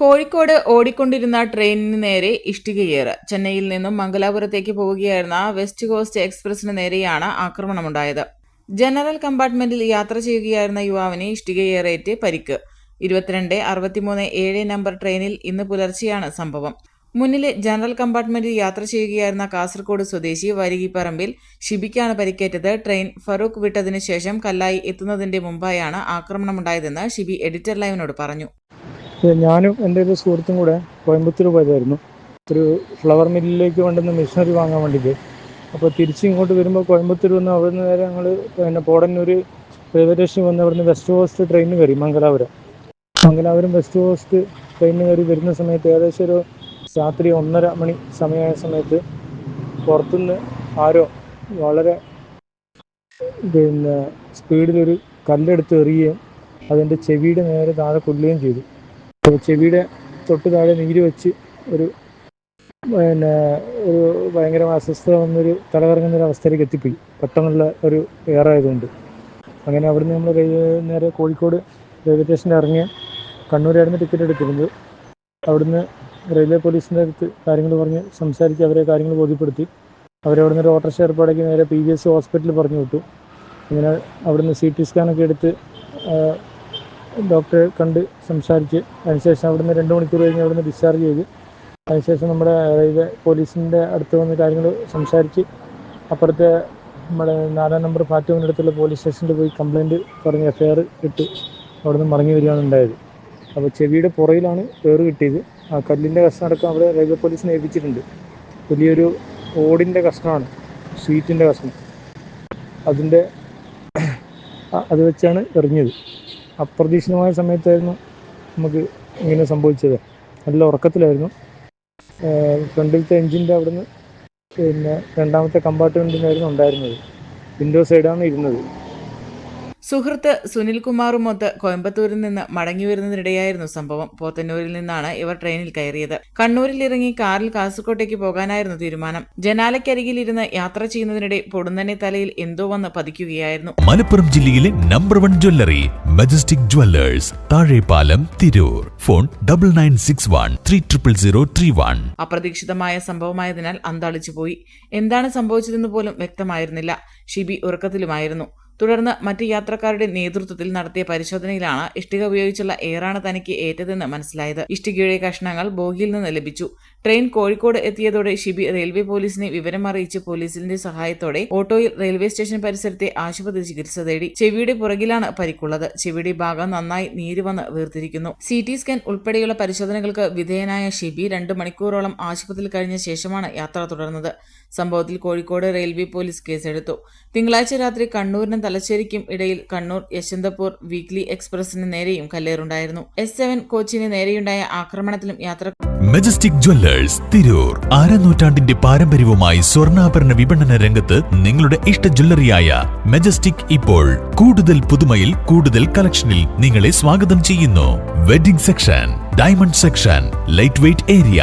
കോഴിക്കോട് ഓടിക്കൊണ്ടിരുന്ന ട്രെയിനിന് നേരെ ഇഷ്ടികയേറ്. ചെന്നൈയിൽ നിന്നും മംഗലാപുരത്തേക്ക് പോവുകയായിരുന്ന വെസ്റ്റ് കോസ്റ്റ് എക്സ്പ്രസിന് നേരെയാണ് ആക്രമണമുണ്ടായത്. ജനറൽ കമ്പാർട്ട്മെന്റിൽ യാത്ര ചെയ്യുകയായിരുന്ന യുവാവിന് ഇഷ്ടികയേറേറ്റ് പരിക്ക്. ഇരുപത്തിരണ്ട് അറുപത്തിമൂന്ന് ഏഴ് നമ്പർ ട്രെയിനിൽ ഇന്ന് പുലർച്ചെയാണ് സംഭവം. മുന്നിലെ ജനറൽ കമ്പാർട്ട്മെന്റിൽ യാത്ര ചെയ്യുകയായിരുന്ന കാസർഗോഡ് സ്വദേശി വരികിപ്പറമ്പിൽ ഷിബിക്കാണ് പരിക്കേറ്റത്. ട്രെയിൻ ഫറൂഖ് വിട്ടതിനു ശേഷം കല്ലായി എത്തുന്നതിന്റെ മുമ്പായാണ് ആക്രമണമുണ്ടായതെന്ന് ഷിബി എഡിറ്റർ ലൈവിനോട് പറഞ്ഞു. ഞാനും എന്റെ ഒരു സുഹൃത്തും കൂടെ കോയമ്പത്തൂർ പോയതായിരുന്നു. ഒരു ഫ്ലവർ മില്ലിലേക്ക് വേണ്ടുന്ന മെഷീനറി വാങ്ങാൻ വേണ്ടിയിട്ട്. അപ്പോൾ തിരിച്ച് ഇങ്ങോട്ട് വരുമ്പോൾ കോയമ്പത്തൂർ വന്ന് അവിടെ നിന്ന് നേരെ ഞങ്ങൾ പിന്നെ പോടന്നൂർ റെയിൽവേ സ്റ്റേഷൻ വന്ന് അവിടുന്ന് വെസ്റ്റ് കോസ്റ്റ് ട്രെയിനിന് കയറി മംഗലാപുരം. മംഗലാപുരം വെസ്റ്റ് കോസ്റ്റ് ട്രെയിനിന് കയറി വരുന്ന സമയത്ത് ഏകദേശം ഒരു രാത്രി ഒന്നര മണി സമയമായ സമയത്ത് പുറത്തുനിന്ന് ആരോ വളരെ പിന്നെ സ്പീഡിലൊരു കല്ലെടുത്ത് എറിയുകയും അതിന്റെ ചെവിയുടെ നേരെ താഴെ കൊല്ലുകയും ചെയ്തു. ചെവിയുടെ തൊട്ട് താഴെ നീര് വെച്ച് ഒരു പിന്നെ ഒരു ഭയങ്കര അസ്വസ്ഥത വന്നൊരു തലകറങ്ങുന്ന ഒരു അവസ്ഥയിലേക്ക് എത്തിപ്പോയി. പെട്ടെന്നുള്ള ഒരു എയറായതുകൊണ്ട് അങ്ങനെ അവിടുന്ന് നമ്മൾ നേരെ കോഴിക്കോട് റെയിൽവേ സ്റ്റേഷനിൽ ഇറങ്ങിയ കണ്ണൂരായിരുന്നു ടിക്കറ്റ് എടുത്തിരുന്നത്. അവിടുന്ന് റെയിൽവേ പോലീസിന്റെ അടുത്ത് കാര്യങ്ങൾ പറഞ്ഞ് സംസാരിച്ച് അവരെ കാര്യങ്ങൾ ബോധ്യപ്പെടുത്തി. അവരെ അവിടുന്ന് ഒരു ഓട്ടോറിക്ഷ ഏർപ്പാടാക്കി നേരെ പി ജി എസ് ഹോസ്പിറ്റലിൽ പറഞ്ഞു വിട്ടു. അങ്ങനെ അവിടുന്ന് സി ടി സ്കാനൊക്കെ എടുത്ത് ഡോക്ടറെ കണ്ട് സംസാരിച്ച് അതിനുശേഷം നിന്ന് രണ്ട് മണിക്കൂർ കഴിഞ്ഞ് അവിടുന്ന് ഡിസ്ചാർജ് ചെയ്ത് അതിനുശേഷം നമ്മുടെ റെയിൽവേ പോലീസിന്റെ അടുത്ത് വന്ന് കാര്യങ്ങൾ സംസാരിച്ച് അപ്പുറത്തെ നമ്മുടെ നാലാം നമ്പർ പ്ലാറ്റ്ഫോമിന്റെ അടുത്തുള്ള പോലീസ് സ്റ്റേഷനിൽ പോയി കംപ്ലയിന്റ് പറഞ്ഞ് എഫ് ഐ ആർ ഇട്ട് അവിടുന്ന് മടങ്ങി വരികയാണ് ഉണ്ടായത്. അപ്പോൾ ചെവിയുടെ പുറയിലാണ് പേറ് കിട്ടിയത്. ആ കല്ലിന്റെ കഷ്ണം അടക്കം അവിടെ റെയിൽവേ പോലീസിനെ ഏൽപ്പിച്ചിട്ടുണ്ട്. വലിയൊരു ഓടിന്റെ കഷ്ണമാണ് സ്വീറ്റിന്റെ കഷ്ണം. അതിന്റെ അത് വെച്ചാണ് എറിഞ്ഞത്. അപ്രതീക്ഷിതമായ സമയത്തായിരുന്നു നമുക്ക് ഇങ്ങനെ സംഭവിച്ചത്. നല്ല ഉറക്കത്തിലായിരുന്നു. ഫ്രണ്ടിലത്തെ എൻജിന്റെ അവിടുന്ന് പിന്നെ രണ്ടാമത്തെ കമ്പാർട്ട്മെന്റിനായിരുന്നു ഉണ്ടായിരുന്നത്. വിൻഡോ സൈഡാണ് ഇരുന്നത്. സുഹൃത്ത് സുനിൽകുമാറുമൊത്ത് കോയമ്പത്തൂരിൽ നിന്ന് മടങ്ങി വരുന്നതിനിടെയായിരുന്നു സംഭവം. പോത്തന്നൂരിൽ നിന്നാണ് ഇവർ ട്രെയിനിൽ കയറിയത്. കണ്ണൂരിൽ ഇറങ്ങി കാറിൽ കാസർകോട്ടേക്ക് പോകാനായിരുന്നു തീരുമാനം. ജനാലയ്ക്കരികിലിരുന്ന് യാത്ര ചെയ്യുന്നതിനിടെ പൊടുന്നനെ തലയിൽ എന്തോ വന്ന് പതിക്കുകയായിരുന്നു. മലപ്പുറം ജില്ലയിലെ number one jewellery Majestic Jewellers Thazhepalam Tirur. Phone double nine six one three triple zero three one. അപ്രതീക്ഷിതമായ സംഭവമായതിനാൽ അന്താളിച്ചു പോയി. എന്താണ് സംഭവിച്ചതെന്ന് പോലും വ്യക്തമായിരുന്നില്ല. ഷിബി ഉറക്കത്തിലുമായിരുന്നു. തുടർന്ന് മറ്റ് യാത്രക്കാരുടെ നേതൃത്വത്തിൽ നടത്തിയ പരിശോധനയിലാണ് ഇഷ്ടിക ഉപയോഗിച്ചുള്ള എയറാണ് തനിക്ക് ഏറ്റതെന്ന് മനസ്സിലായത്. ഇഷ്ടികയുടെ കഷ്ണങ്ങൾ ബോഗിയിൽ നിന്ന് ലഭിച്ചു. ട്രെയിൻ കോഴിക്കോട് എത്തിയതോടെ ഷിബി റെയിൽവേ പോലീസിനെ വിവരം അറിയിച്ച് പോലീസിന്റെ സഹായത്തോടെ ഓട്ടോയിൽ റെയിൽവേ സ്റ്റേഷൻ പരിസരത്തെ ആശുപത്രി ചികിത്സ തേടി ചെവിയുടെ പുറകിലാണ് പരിക്കുള്ളത്. ചെവിയുടെ ഭാഗം നന്നായി നീര് വന്ന് വീർത്തിരിക്കുന്നു. സി ടി സ്കാൻ ഉൾപ്പെടെയുള്ള പരിശോധനകൾക്ക് വിധേയനായ ഷിബി രണ്ട് മണിക്കൂറോളം ആശുപത്രിയിൽ കഴിഞ്ഞ ശേഷമാണ് യാത്ര തുടർന്നത്. സംഭവത്തിൽ കോഴിക്കോട് റെയിൽവേ പോലീസ് കേസെടുത്തു. തിങ്കളാഴ്ച രാത്രി കണ്ണൂരിനും തലശ്ശേരിക്കും ഇടയിൽ കണ്ണൂർ യശന്തപൂർ വീക്ക്ലി എക്സ്പ്രസിന് നേരെയും കല്ലേറുണ്ടായിരുന്നു. എസ് സെവൻ കോച്ചിന് നേരെയുണ്ടായ ആക്രമണത്തിലും യാത്ര മെജസ്റ്റിക് ജ്വല്ലേഴ്സ് തിരൂർ. ആരനൂറ്റാണ്ടിന്റെ പാരമ്പര്യവുമായി സ്വർണാഭരണ വിപണന രംഗത്ത് നിങ്ങളുടെ ഇഷ്ട ജ്വല്ലറിയായ മെജസ്റ്റിക് ഇപ്പോൾ കൂടുതൽ പുതുമയിൽ കൂടുതൽ കളക്ഷനിൽ നിങ്ങളെ സ്വാഗതം ചെയ്യുന്നു. Wedding section diamond section light weight area